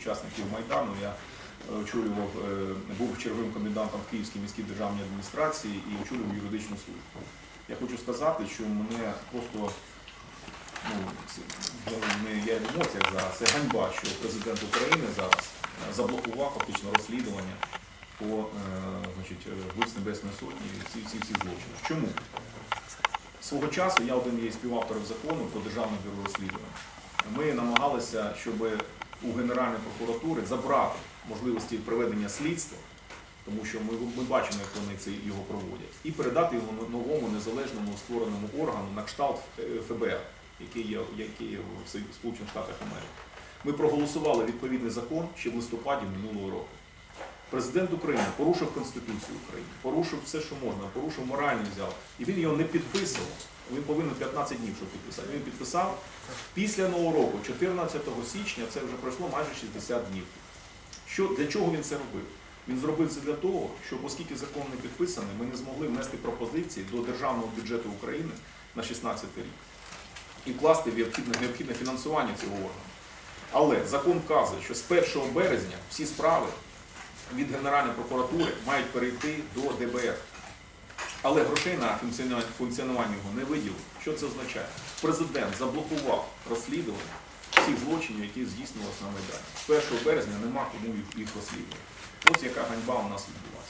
учасників Майдану. Я е, очолював, е, був черговим комендантом в Київській міській державній адміністрації і очолював юридичну службу. Я хочу сказати, що мене просто ну, не я в емоціях зараз, це ганьба, що президент України зараз е, заблокував фактично розслідування по значить, е, Небесної Сотні і всі, всі злочини. Чому? Свого часу я один є із співавторів закону про державне бюро розслідувань. Ми намагалися, щоб у Генеральної прокуратури забрати можливості проведення слідства, тому що ми, ми бачимо, як вони це його проводять, і передати його новому незалежному створеному органу на кшталт е, ФБР, який є, який є в Сполучених Штатах Америки. Ми проголосували відповідний закон ще в листопаді минулого року. Президент України порушив Конституцію України, порушив все, що можна, порушив моральний взяв. І він його не підписував. Він повинен 15 днів, щоб підписати. Він підписав після Нового року, 14 січня, це вже пройшло майже 60 днів. Що, для чого він це робив? Він зробив це для того, щоб, оскільки закон не підписаний, ми не змогли внести пропозиції до державного бюджету України на 16 рік і вкласти необхідне, необхідне фінансування цього органу. Але закон вказує, що з 1 березня всі справи від Генеральної прокуратури мають перейти до ДБР. Але грошей на функціонування його не виділили. Що це означає? Президент заблокував розслідування всіх злочинів, які здійснювалися на Майдані. З 1 березня нема кому їх розслідувати. Ось яка ганьба у нас відбулася.